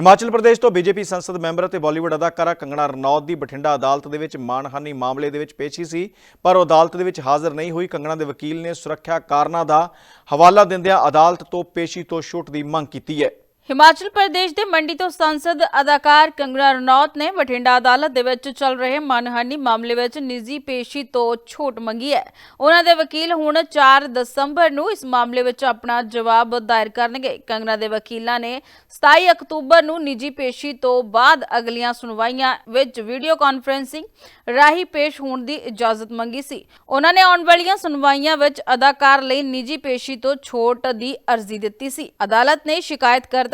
ਹਿਮਾਚਲ ਪ੍ਰਦੇਸ਼ ਤੋਂ ਬੀਜੇਪੀ ਸੰਸਦ ਮੈਂਬਰ ਅਤੇ ਬਾਲੀਵੁੱਡ ਅਦਾਕਾਰਾ ਕੰਗਣਾ ਰਣੌਤ ਦੀ ਬਠਿੰਡਾ ਅਦਾਲਤ ਦੇ ਵਿੱਚ ਮਾਨਹਾਨੀ ਮਾਮਲੇ ਦੇ ਵਿੱਚ ਪੇਸ਼ੀ ਸੀ, ਪਰ ਉਹ ਅਦਾਲਤ ਦੇ ਵਿੱਚ ਹਾਜ਼ਰ ਨਹੀਂ ਹੋਈ। ਕੰਗਣਾ ਦੇ ਵਕੀਲ ਨੇ ਸੁਰੱਖਿਆ ਕਾਰਨਾਂ ਦਾ ਹਵਾਲਾ ਦਿੰਦਿਆਂ ਅਦਾਲਤ ਤੋਂ ਪੇਸ਼ੀ ਤੋਂ ਛੁੱਟ ਦੀ ਮੰਗ ਕੀਤੀ ਹੈ। ਹਿਮਾਚਲ ਪ੍ਰਦੇਸ਼ ਦੇ ਮੰਡੀ ਤੋਂ ਸੰਸਦ ਅਦਾਕਾਰ ਕੰਗਨਾ ਰਣੌਤ ਨੇ ਬਠਿੰਡਾ ਅਦਾਲਤ ਦੇ ਵਿੱਚ ਚੱਲ ਰਹੇ ਮਾਨਹਾਨੀ ਮਾਮਲੇ ਵਿੱਚ ਨਿੱਜੀ ਪੇਸ਼ੀ ਤੋਂ ਛੋਟ ਮੰਗੀ ਹੈ। ਉਹਨਾਂ ਦੇ ਵਕੀਲ ਹੁਣ 4 ਦਸੰਬਰ ਨੂੰ ਇਸ ਮਾਮਲੇ ਵਿੱਚ ਆਪਣਾ ਜਵਾਬ ਦਾਇਰ ਕਰਨਗੇ। ਕੰਗਨਾ ਦੇ ਵਕੀਲਾਂ ਨੇ 27 ਅਕਤੂਬਰ ਨੂੰ ਨਿੱਜੀ ਪੇਸ਼ੀ ਤੋਂ ਬਾਅਦ ਅਗਲੀਆਂ ਸੁਣਵਾਈਆਂ ਵਿੱਚ ਵੀਡੀਓ ਕਾਨਫਰੈਂਸਿੰਗ ਰਾਹੀਂ ਪੇਸ਼ ਹੋਣ ਦੀ ਇਜਾਜ਼ਤ ਮੰਗੀ ਸੀ। ਉਹਨਾਂ ਨੇ ਆਉਣ ਵਾਲੀਆਂ ਸੁਣਵਾਈਆਂ ਵਿੱਚ ਅਦਾਕਾਰ ਲਈ ਨਿੱਜੀ ਪੇਸ਼ੀ ਤੋਂ ਛੋਟ ਦੀ ਅਰਜ਼ੀ ਦਿੱਤੀ ਸੀ। ਅਦਾਲਤ ਨੇ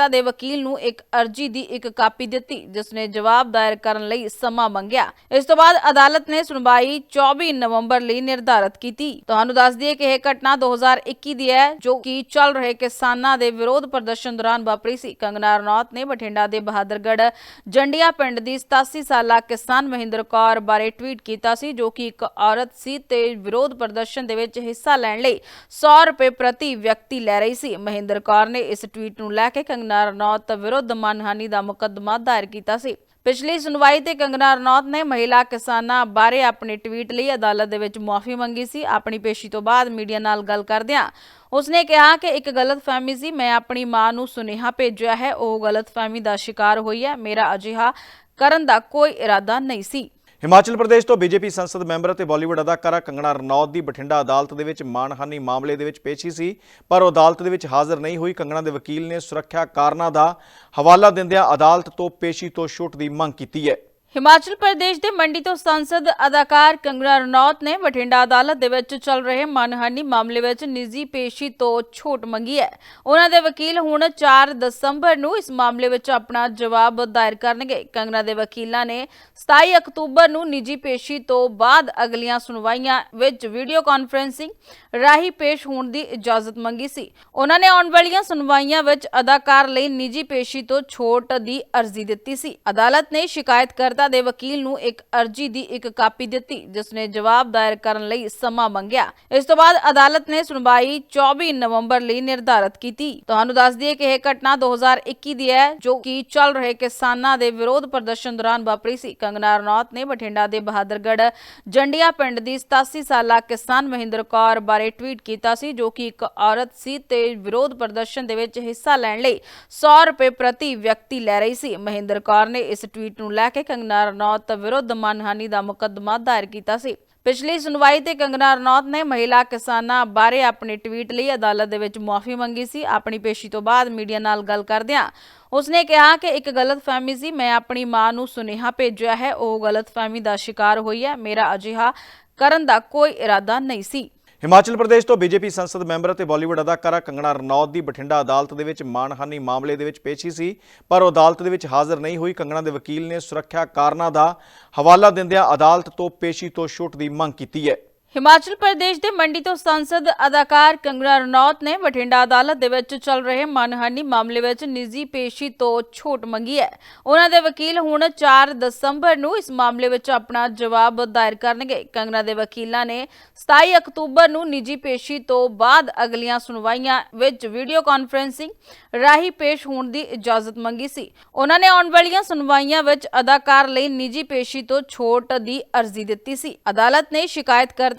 ਸ਼ਿਕਾਇਤਕਰਤਾ ਦੇ ਵਕੀਲ ਨੂੰ ਇੱਕ ਅਰਜ਼ੀ ਦੀ ਇੱਕ ਕਾਪੀ ਦਿੱਤੀ ਜਿਸ ਨੇ ਜਵਾਬ ਦਾਇਰ ਕਰਨ ਲਈ ਸਮਾਂ ਮੰਗਿਆ। ਇਸ ਤੋਂ ਬਾਅਦ ਅਦਾਲਤ ਨੇ ਸੁਣਵਾਈ 24 ਨਵੰਬਰ ਲਈ ਨਿਰਧਾਰਤ ਕੀਤੀ। ਤੁਹਾਨੂੰ ਦੱਸ ਦਈਏ ਕਿ ਇਹ ਘਟਨਾ 2021 ਦੀ ਹੈ, ਜੋ ਕਿ ਚੱਲ ਰਹੇ ਕਿਸਾਨਾਂ ਦੇ ਵਿਰੋਧ ਪ੍ਰਦਰਸ਼ਨ ਦੌਰਾਨ ਵਾਪਰੀ ਸੀ। ਕੰਗਨਾ ਰਣੌਤ ਨੇ ਬਠਿੰਡਾ ਦੇ ਬਹਾਦਰਗੜ੍ਹ ਜੰਡਿਆ ਪਿੰਡ ਦੀ 87 ਸਾਲਾ ਕਿਸਾਨ ਮਹਿੰਦਰ ਕੌਰ ਬਾਰੇ ਟਵੀਟ ਕੀਤਾ ਸੀ, ਜੋ ਕਿ ਇੱਕ ਔਰਤ ਸੀ ਤੇ ਵਿਰੋਧ ਪ੍ਰਦਰਸ਼ਨ ਦੇ ਵਿੱਚ ਹਿੱਸਾ ਲੈਣ ਲਈ 100 ਰੁਪਏ ਪ੍ਰਤੀ ਵਿਅਕਤੀ ਲੈ ਰਹੀ ਸੀ। ਮਹਿੰਦਰ ਕੌਰ ਨੇ ਇਸ ਟਵੀਟ ਨੂੰ ਲੈ ਕੇ ਕੰਗਨਾ ਰਣੌਤ ਵਿਰੁੱਧ ਮਾਨਹਾਨੀ ਦਾ ਮੁਕੱਦਮਾ ਦਾਇਰ ਕੀਤਾ ਸੀ। ਪਿਛਲੀ ਸੁਣਵਾਈ ਤੇ ਕੰਗਨਾ ਰਣੌਤ ਨੇ ਮਹਿਲਾ ਕਿਸਾਨਾਂ ਬਾਰੇ ਆਪਣੇ ਟਵੀਟ ਲਈ ਅਦਾਲਤ ਦੇ ਵਿੱਚ ਮੁਆਫੀ ਮੰਗੀ ਸੀ। ਆਪਣੀ ਪੇਸ਼ੀ ਤੋਂ ਬਾਅਦ ਮੀਡੀਆ ਨਾਲ ਗੱਲ ਕਰਦਿਆਂ ਉਸਨੇ ਕਿਹਾ ਕਿ ਇੱਕ ਗਲਤਫਹਿਮੀ ਸੀ, ਮੈਂ ਆਪਣੀ ਮਾਂ ਨੂੰ ਸੁਨੇਹਾ ਭੇਜਿਆ ਹੈ, ਉਹ ਗਲਤਫਹਿਮੀ ਦਾ ਸ਼ਿਕਾਰ ਹੋਈ ਹੈ, ਮੇਰਾ ਅਜਿਹਾ ਕਰਨ ਦਾ ਕੋਈ ਇਰਾਦਾ ਨਹੀਂ ਸੀ। ਹਿਮਾਚਲ ਪ੍ਰਦੇਸ਼ ਤੋਂ ਬੀਜੇਪੀ ਸੰਸਦ ਮੈਂਬਰ ਅਤੇ ਬਾਲੀਵੁੱਡ ਅਦਾਕਾਰਾ ਕੰਗਣਾ ਰਣੌਤ ਦੀ ਬਠਿੰਡਾ ਅਦਾਲਤ ਦੇ ਵਿੱਚ ਮਾਨਹਾਨੀ ਮਾਮਲੇ ਦੇ ਵਿੱਚ ਪੇਸ਼ੀ ਸੀ, ਪਰ ਉਹ ਅਦਾਲਤ ਦੇ ਵਿੱਚ ਹਾਜ਼ਰ ਨਹੀਂ ਹੋਈ। ਕੰਗਣਾ ਦੇ ਵਕੀਲ ਨੇ ਸੁਰੱਖਿਆ ਕਾਰਨਾਂ ਦਾ ਹਵਾਲਾ ਦਿੰਦਿਆਂ ਅਦਾਲਤ ਤੋਂ ਪੇਸ਼ੀ ਤੋਂ ਛੁੱਟ ਦੀ ਮੰਗ ਕੀਤੀ ਹੈ। ਹਿਮਾਚਲ ਪ੍ਰਦੇਸ਼ ਦੇ ਮੰਡੀ ਤੋਂ ਸੰਸਦ ਅਦਾਕਾਰ ਕੰਗਨਾ ਰਣੌਤ ਨੇ ਬਠਿੰਡਾ ਅਦਾਲਤ ਦੇ ਵਿੱਚ ਚੱਲ ਰਹੇ ਮਾਨਹਾਨੀ ਮਾਮਲੇ ਵਿੱਚ ਨਿੱਜੀ ਪੇਸ਼ੀ ਤੋਂ ਛੋਟ ਮੰਗੀ ਹੈ। ਉਹਨਾਂ ਦੇ ਵਕੀਲ ਹੁਣ 4 ਦਸੰਬਰ ਨੂੰ ਇਸ ਮਾਮਲੇ ਵਿੱਚ ਆਪਣਾ ਜਵਾਬ ਦਾਇਰ ਕਰਨਗੇ। ਕੰਗਨਾ ਦੇ ਵਕੀਲਾਂ ਨੇ 27 ਅਕਤੂਬਰ ਨੂੰ ਨਿੱਜੀ ਪੇਸ਼ੀ ਤੋਂ ਬਾਅਦ ਅਗਲੀਆਂ ਸੁਣਵਾਈਆਂ ਵਿੱਚ ਵੀਡੀਓ ਕਾਨਫਰੈਂਸਿੰਗ ਰਾਹੀਂ ਪੇਸ਼ ਹੋਣ ਦੀ ਇਜਾਜ਼ਤ ਮੰਗੀ ਸੀ। ਉਹਨਾਂ ਨੇ ਆਉਣ ਵਾਲੀਆਂ ਸੁਣਵਾਈਆਂ ਵਿੱਚ ਅਦਾਕਾਰ ਲਈ ਨਿੱਜੀ ਪੇਸ਼ੀ ਤੋਂ ਛੋਟ ਦੀ ਅਰਜ਼ੀ ਦਿੱਤੀ ਸੀ। ਅਦਾਲਤ ਨੇ ਸ਼ਿਕਾਇਤਕਰਤਾ ਦੇ ਵਕੀਲ ਨੂੰ ਇੱਕ ਅਰਜ਼ੀ ਦੀ ਇੱਕ ਕਾਪੀ ਦਿੱਤੀ, ਜਿਸ ਨੇ ਜਵਾਬ ਦਾਇਰ ਕਰਨ ਲਈ ਸਮਾਂ ਮੰਗਿਆ। ਇਸ ਤੋਂ ਬਾਅਦ ਅਦਾਲਤ ਨੇ ਸੁਣਵਾਈ 24 ਨਵੰਬਰ ਲਈ ਨਿਰਧਾਰਤ ਕੀਤੀ। ਤੁਹਾਨੂੰ ਦੱਸ ਦਈਏ ਕਿ ਇਹ ਘਟਨਾ 2021 ਦੀ ਹੈ, ਜੋ ਕਿ ਚੱਲ ਰਹੇ ਕਿਸਾਨਾਂ ਦੇ ਵਿਰੋਧ ਪ੍ਰਦਰਸ਼ਨ ਦੌਰਾਨ ਵਾਪਰੀ ਸੀ। ਕੰਗਨਾ ਰਣੌਤ ਨੇ ਬਠਿੰਡਾ ਦੇ ਬਹਾਦਰਗੜ੍ਹ ਜੰਡਿਆ ਪਿੰਡ ਦੀ 87 ਸਾਲਾ ਕਿਸਾਨ ਮਹਿੰਦਰ ਕੌਰ ਬਾਰੇ ਟਵੀਟ ਕੀਤਾ ਸੀ, ਜੋ ਕਿ ਇੱਕ ਔਰਤ ਸੀ ਤੇ ਵਿਰੋਧ ਪ੍ਰਦਰਸ਼ਨ ਦੇ ਵਿੱਚ ਹਿੱਸਾ ਲੈਣ ਲਈ 100 ਰੁਪਏ ਪ੍ਰਤੀ ਵਿਅਕਤੀ ਲੈ ਰਹੀ ਸੀ। ਮਹਿੰਦਰ ਕੌਰ ਨੇ ਇਸ ਟਵੀਟ ਨੂੰ ਲੈ ਕੇ ਕੰਗਨਾ ਰਣੌਤ ਵਿਰੁੱਧ ਮਾਨਹਾਨੀ ਦਾ ਮੁਕੱਦਮਾ ਦਾਇਰ ਕੀਤਾ ਸੀ। ਪਿਛਲੀ ਸੁਣਵਾਈ ਤੇ ਕੰਗਨਾ ਰਣੌਤ ਨੇ ਮਹਿਲਾ ਕਿਸਾਨਾਂ ਬਾਰੇ ਆਪਣੇ ਟਵੀਟ ਲਈ ਅਦਾਲਤ ਦੇ ਵਿੱਚ ਮਾਫ਼ੀ ਮੰਗੀ ਸੀ। ਆਪਣੀ ਪੇਸ਼ੀ ਤੋਂ ਬਾਅਦ ਮੀਡੀਆ ਨਾਲ ਗੱਲ ਕਰਦਿਆਂ ਉਸਨੇ ਕਿਹਾ ਕਿ ਇੱਕ ਗਲਤਫਹਿਮੀ ਸੀ, ਮੈਂ ਆਪਣੀ ਮਾਂ ਨੂੰ ਸੁਨੇਹਾ ਭੇਜਿਆ ਹੈ, ਉਹ ਗਲਤਫਹਿਮੀ ਦਾ ਸ਼ਿਕਾਰ ਹੋਈ ਹੈ, ਮੇਰਾ ਅਜਿਹਾ ਕਰਨ ਦਾ ਕੋਈ ਇਰਾਦਾ ਨਹੀਂ ਸੀ। ਹਿਮਾਚਲ ਪ੍ਰਦੇਸ਼ ਤੋਂ ਬੀਜੇਪੀ ਸੰਸਦ ਮੈਂਬਰ ਅਤੇ ਬਾਲੀਵੁੱਡ ਅਦਾਕਾਰਾ ਕੰਗਣਾ ਰਣੌਤ ਦੀ ਬਠਿੰਡਾ ਅਦਾਲਤ ਦੇ ਵਿੱਚ ਮਾਨਹਾਨੀ ਮਾਮਲੇ ਦੇ ਵਿੱਚ ਪੇਸ਼ੀ ਸੀ, ਪਰ ਉਹ ਅਦਾਲਤ ਦੇ ਵਿੱਚ ਹਾਜ਼ਰ ਨਹੀਂ ਹੋਈ। ਕੰਗਣਾ ਦੇ ਵਕੀਲ ਨੇ ਸੁਰੱਖਿਆ ਕਾਰਨਾਂ ਦਾ ਹਵਾਲਾ ਦਿੰਦਿਆਂ ਅਦਾਲਤ ਤੋਂ ਪੇਸ਼ੀ ਤੋਂ ਛੁੱਟ ਦੀ ਮੰਗ ਕੀਤੀ ਹੈ। ਹਿਮਾਚਲ ਪ੍ਰਦੇਸ਼ ਦੇ ਮੰਡੀ ਤੋਂ ਸੰਸਦ ਅਦਾਕਾਰ ਕੰਗਨਾ ਰਣੌਤ ਨੇ ਬਠਿੰਡਾ ਅਦਾਲਤ ਦੇ ਵਿੱਚ ਚੱਲ ਰਹੇ ਮਾਨਹਾਨੀ ਮਾਮਲੇ ਵਿੱਚ ਨਿੱਜੀ ਪੇਸ਼ੀ ਤੋਂ ਛੋਟ ਮੰਗੀ ਹੈ। ਉਹਨਾਂ ਦੇ ਵਕੀਲ ਹੁਣ 4 ਦਸੰਬਰ ਨੂੰ ਇਸ ਮਾਮਲੇ ਵਿੱਚ ਆਪਣਾ ਜਵਾਬ ਦਾਇਰ ਕਰਨਗੇ। ਕੰਗਨਾ ਦੇ ਵਕੀਲਾਂ ਨੇ 27 ਅਕਤੂਬਰ ਨੂੰ ਨਿੱਜੀ ਪੇਸ਼ੀ ਤੋਂ ਬਾਅਦ ਅਗਲੀਆਂ ਸੁਣਵਾਈਆਂ ਵਿੱਚ ਵੀਡੀਓ ਕਾਨਫਰੈਂਸਿੰਗ ਰਾਹੀਂ ਪੇਸ਼ ਹੋਣ ਦੀ ਇਜਾਜ਼ਤ ਮੰਗੀ ਸੀ। ਉਹਨਾਂ ਨੇ ਆਉਣ ਵਾਲੀਆਂ ਸੁਣਵਾਈਆਂ ਵਿੱਚ ਅਦਾਕਾਰ ਲਈ ਨਿੱਜੀ ਪੇਸ਼ੀ ਤੋਂ ਛੋਟ ਦੀ ਅਰਜ਼ੀ ਦਿੱਤੀ ਸੀ। ਅਦਾਲਤ ਨੇ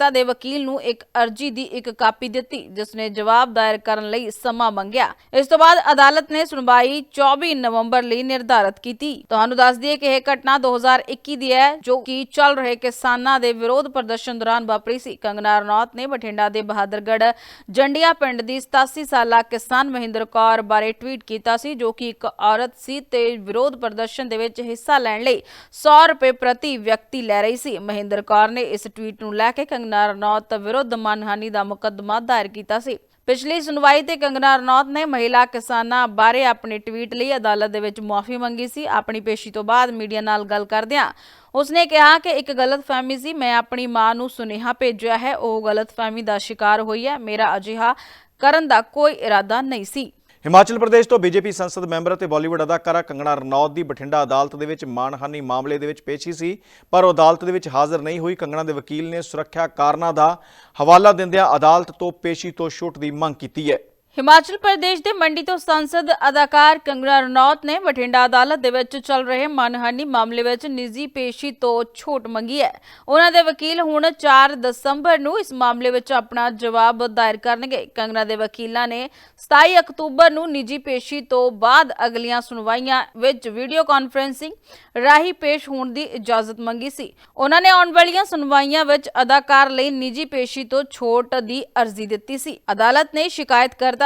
ਸ਼ਿਕਾਇਤਕਰਤਾ ਦੇ ਵਕੀਲ ਨੂੰ ਇੱਕ ਅਰਜ਼ੀ ਦੀ ਇੱਕ ਕਾਪੀ ਦਿੱਤੀ ਜਿਸ ਨੇ ਜਵਾਬ ਦਾਇਰ ਕਰਨ ਲਈ ਸਮਾਂ ਮੰਗਿਆ। ਇਸ ਤੋਂ ਬਾਅਦ ਅਦਾਲਤ ਨੇ ਸੁਣਵਾਈ 24 ਨਵੰਬਰ ਲਈ ਨਿਰਧਾਰਤ ਕੀਤੀ। ਤੁਹਾਨੂੰ ਦੱਸ ਦਈਏ ਕਿ ਇਹ ਘਟਨਾ 2021 ਦੀ ਹੈ, ਜੋ ਕਿ ਚੱਲ ਰਹੇ ਕਿਸਾਨਾਂ ਦੇ ਵਿਰੋਧ ਪ੍ਰਦਰਸ਼ਨ ਦੌਰਾਨ ਵਾਪਰੀ ਸੀ। ਕੰਗਨਾ ਰਣੌਤ ਨੇ ਬਠਿੰਡਾ ਦੇ ਬਹਾਦਰਗੜ੍ਹ ਜੰਡਿਆ ਪਿੰਡ ਦੀ 87 ਸਾਲਾ ਕਿਸਾਨ ਮਹਿੰਦਰ ਕੌਰ ਬਾਰੇ ਟਵੀਟ ਕੀਤਾ ਸੀ, ਜੋ ਕਿ ਇੱਕ ਔਰਤ ਸੀ ਤੇ ਵਿਰੋਧ ਪ੍ਰਦਰਸ਼ਨ ਦੇ ਵਿੱਚ ਹਿੱਸਾ ਲੈਣ ਲਈ 100 ਰੁਪਏ ਪ੍ਰਤੀ ਵਿਅਕਤੀ ਲੈ ਰਹੀ ਸੀ। ਮਹਿੰਦਰ ਕੌਰ ਨੇ ਇਸ ਟਵੀਟ ਨੂੰ ਲੈ ਕੇ ਕੰਗਨਾ ਰਣੌਤ ਵਿਰੁੱਧ ਮਾਨਹਾਨੀ ਦਾ ਮੁਕੱਦਮਾ ਦਾਇਰ ਕੀਤਾ ਸੀ। ਪਿਛਲੀ ਸੁਣਵਾਈ ਤੇ ਕੰਗਨਾ ਰਣੌਤ ਨੇ ਮਹਿਲਾ ਕਿਸਾਨਾਂ ਬਾਰੇ ਆਪਣੇ ਟਵੀਟ ਲਈ ਅਦਾਲਤ ਦੇ ਵਿੱਚ ਮੁਆਫੀ ਮੰਗੀ ਸੀ। ਆਪਣੀ ਪੇਸ਼ੀ ਤੋਂ ਬਾਅਦ ਮੀਡੀਆ ਨਾਲ ਗੱਲ ਕਰਦਿਆਂ ਉਸਨੇ ਕਿਹਾ ਕਿ ਇੱਕ ਗਲਤਫਹਿਮੀ ਸੀ, ਮੈਂ ਆਪਣੀ ਮਾਂ ਨੂੰ ਸੁਨੇਹਾ ਭੇਜਿਆ ਹੈ, ਉਹ ਗਲਤਫਹਿਮੀ ਦਾ ਸ਼ਿਕਾਰ ਹੋਈ ਹੈ, ਮੇਰਾ ਅਜਿਹਾ ਕਰਨ ਦਾ ਕੋਈ ਇਰਾਦਾ ਨਹੀਂ ਸੀ। ਹਿਮਾਚਲ ਪ੍ਰਦੇਸ਼ ਤੋਂ ਬੀਜੇਪੀ ਸੰਸਦ ਮੈਂਬਰ ਅਤੇ ਬਾਲੀਵੁੱਡ ਅਦਾਕਾਰਾ ਕੰਗਣਾ ਰਣੌਤ ਦੀ ਬਠਿੰਡਾ ਅਦਾਲਤ ਦੇ ਵਿੱਚ ਮਾਨਹਾਨੀ ਮਾਮਲੇ ਦੇ ਵਿੱਚ ਪੇਸ਼ੀ ਸੀ, ਪਰ ਉਹ ਅਦਾਲਤ ਦੇ ਵਿੱਚ ਹਾਜ਼ਰ ਨਹੀਂ ਹੋਈ। ਕੰਗਣਾ ਦੇ ਵਕੀਲ ਨੇ ਸੁਰੱਖਿਆ ਕਾਰਨਾਂ ਦਾ ਹਵਾਲਾ ਦਿੰਦਿਆਂ ਅਦਾਲਤ ਤੋਂ ਪੇਸ਼ੀ ਤੋਂ ਛੁੱਟ ਦੀ ਮੰਗ ਕੀਤੀ ਹੈ। ਹਿਮਾਚਲ ਪ੍ਰਦੇਸ਼ ਦੇ ਮੰਡੀ ਤੋਂ ਸੰਸਦ ਅਦਾਕਾਰ ਕੰਗਨਾ ਰਣੌਤ ਨੇ ਬਠਿੰਡਾ ਅਦਾਲਤ ਦੇ ਵਿੱਚ ਚੱਲ ਰਹੇ ਮਾਨਹਾਨੀ ਮਾਮਲੇ ਵਿੱਚ ਨਿੱਜੀ ਪੇਸ਼ੀ ਤੋਂ ਛੋਟ ਮੰਗੀ ਹੈ। ਉਹਨਾਂ ਦੇ ਵਕੀਲ ਹੁਣ 4 ਦਸੰਬਰ ਨੂੰ ਇਸ ਮਾਮਲੇ ਵਿੱਚ ਆਪਣਾ ਜਵਾਬ ਦਾਇਰ ਕਰਨਗੇ। ਕੰਗਨਾ ਦੇ ਵਕੀਲਾਂ ਨੇ 27 ਅਕਤੂਬਰ ਨੂੰ ਨਿੱਜੀ ਪੇਸ਼ੀ ਤੋਂ ਬਾਅਦ ਅਗਲੀਆਂ ਸੁਣਵਾਈਆਂ ਵਿੱਚ ਵੀਡੀਓ ਕਾਨਫਰੈਂਸਿੰਗ ਰਾਹੀਂ ਪੇਸ਼ ਹੋਣ ਦੀ ਇਜਾਜ਼ਤ ਮੰਗੀ ਸੀ। ਉਹਨਾਂ ਨੇ ਆਉਣ ਵਾਲੀਆਂ ਸੁਣਵਾਈਆਂ ਵਿੱਚ ਅਦਾਕਾਰ ਲਈ ਨਿੱਜੀ ਪੇਸ਼ੀ ਤੋਂ ਛੋਟ ਦੀ ਅਰਜ਼ੀ ਦਿੱਤੀ ਸੀ। ਅਦਾਲਤ ਨੇ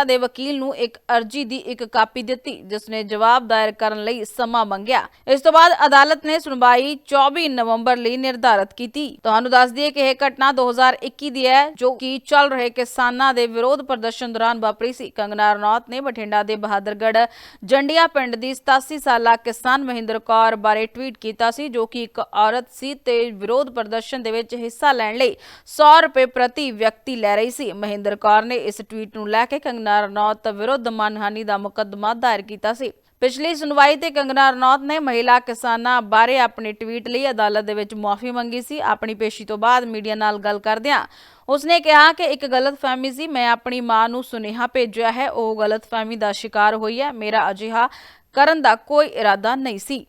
ਸ਼ਿਕਾਇਤਕਰਤਾ ਦੇ ਵਕੀਲ ਨੂੰ ਇੱਕ ਅਰਜ਼ੀ ਦੀ ਇੱਕ ਕਾਪੀ ਦਿੱਤੀ ਜਿਸ ਨੇ ਜਵਾਬ ਦਾਇਰ ਕਰਨ ਲਈ ਸਮਾਂ ਮੰਗਿਆ। ਇਸ ਤੋਂ ਬਾਅਦ ਅਦਾਲਤ ਨੇ ਸੁਣਵਾਈ 24 ਨਵੰਬਰ ਲਈ ਨਿਰਧਾਰਤ ਕੀਤੀ। ਤੁਹਾਨੂੰ ਦੱਸ ਦਈਏ ਕਿ ਇਹ ਘਟਨਾ 2021 ਦੀ ਹੈ, ਜੋ ਕਿ ਚੱਲ ਰਹੇ ਕਿਸਾਨਾਂ ਦੇ ਵਿਰੋਧ ਪ੍ਰਦਰਸ਼ਨ ਦੌਰਾਨ ਵਾਪਰੀ ਸੀ। ਕੰਗਨਾ ਰਣੌਤ ਨੇ ਬਠਿੰਡਾ ਦੇ ਬਹਾਦਰਗੜ੍ਹ ਜੰਡਿਆ ਪਿੰਡ ਦੀ 87 ਸਾਲਾ ਕਿਸਾਨ ਮਹਿੰਦਰ ਕੌਰ ਬਾਰੇ ਟਵੀਟ ਕੀਤਾ ਸੀ, ਜੋ ਕਿ ਇੱਕ ਔਰਤ ਸੀ ਤੇ ਵਿਰੋਧ ਪ੍ਰਦਰਸ਼ਨ ਦੇ ਵਿੱਚ ਹਿੱਸਾ ਲੈਣ ਲਈ 100 ਰੁਪਏ ਪ੍ਰਤੀ ਵਿਅਕਤੀ ਲੈ ਰਹੀ ਸੀ। ਮਹਿੰਦਰ ਕੌਰ ਨੇ ਇਸ ਟਵੀਟ ਨੂੰ ਲੈ ਕੇ ਕੰਗਨਾ ਰਣੌਤ ਵਿਰੁੱਧ ਮਾਨਹਾਨੀ ਦਾ ਮੁਕੱਦਮਾ ਦਾਇਰ ਕੀਤਾ ਸੀ। ਪਿਛਲੀ ਸੁਣਵਾਈ ਤੇ ਕੰਗਨਾ ਰਣੌਤ ਨੇ ਮਹਿਲਾ ਕਿਸਾਨਾਂ ਬਾਰੇ ਆਪਣੇ ਟਵੀਟ ਲਈ ਅਦਾਲਤ ਦੇ ਵਿੱਚ ਮੁਆਫੀ ਮੰਗੀ ਸੀ। ਆਪਣੀ ਪੇਸ਼ੀ ਤੋਂ ਬਾਅਦ ਮੀਡੀਆ ਨਾਲ ਗੱਲ ਕਰਦਿਆਂ ਉਸਨੇ ਕਿਹਾ ਕਿ ਇੱਕ ਗਲਤਫਹਿਮੀ ਸੀ ਮੈਂ ਆਪਣੀ ਮਾਂ ਨੂੰ ਸੁਨੇਹਾ ਭੇਜਿਆ ਹੈ ਉਹ ਗਲਤਫਹਿਮੀ ਦਾ ਸ਼ਿਕਾਰ ਹੋਈ ਹੈ ਮੇਰਾ ਅਜਿਹਾ ਕਰਨ ਦਾ ਕੋਈ ਇਰਾਦਾ ਨਹੀਂ ਸੀ।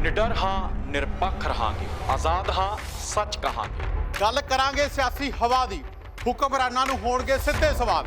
ਨਿਡਰ ਹਾਂ ਨਿਰਪੱਖ ਰਹਾਂਗੇ ਆਜ਼ਾਦ ਹਾਂ ਸੱਚ ਕਹਾਂਗੇ। ਗੱਲ ਕਰਾਂਗੇ ਸਿਆਸੀ ਹਵਾ ਦੀ ਹੁਕਮਰਾਨਾਂ ਨੂੰ ਹੋਣਗੇ ਸਿੱਧੇ ਸਵਾਲ।